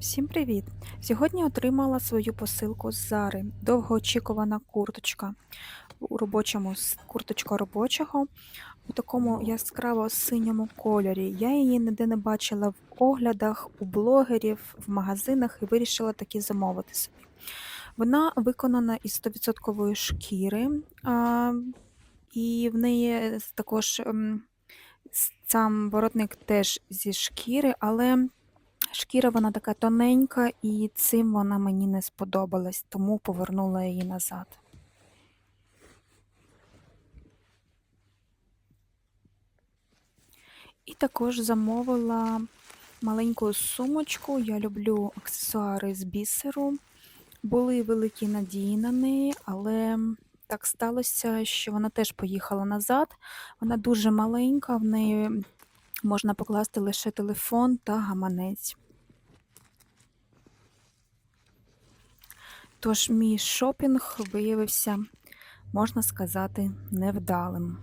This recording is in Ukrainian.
Всім привіт! Сьогодні отримала свою посилку з Зари. Довгоочікувана курточка у робочому курточка робочого у такому яскраво синьому кольорі. Я її ніде не бачила в оглядах, у блогерів, в магазинах і вирішила таки замовити собі. Вона виконана із 100% шкіри, а, і в неї також ем, сам воротник теж зі шкіри, але Шкіра вона така тоненька, і цим вона мені не сподобалась, тому повернула її назад. І також замовила маленьку сумочку. Я люблю аксесуари з бісеру. Були великі надії на неї, але так сталося, що вона теж поїхала назад. Вона дуже маленька, в неї можна покласти лише телефон та гаманець. Тож мій шопінг виявився, можна сказати, невдалим.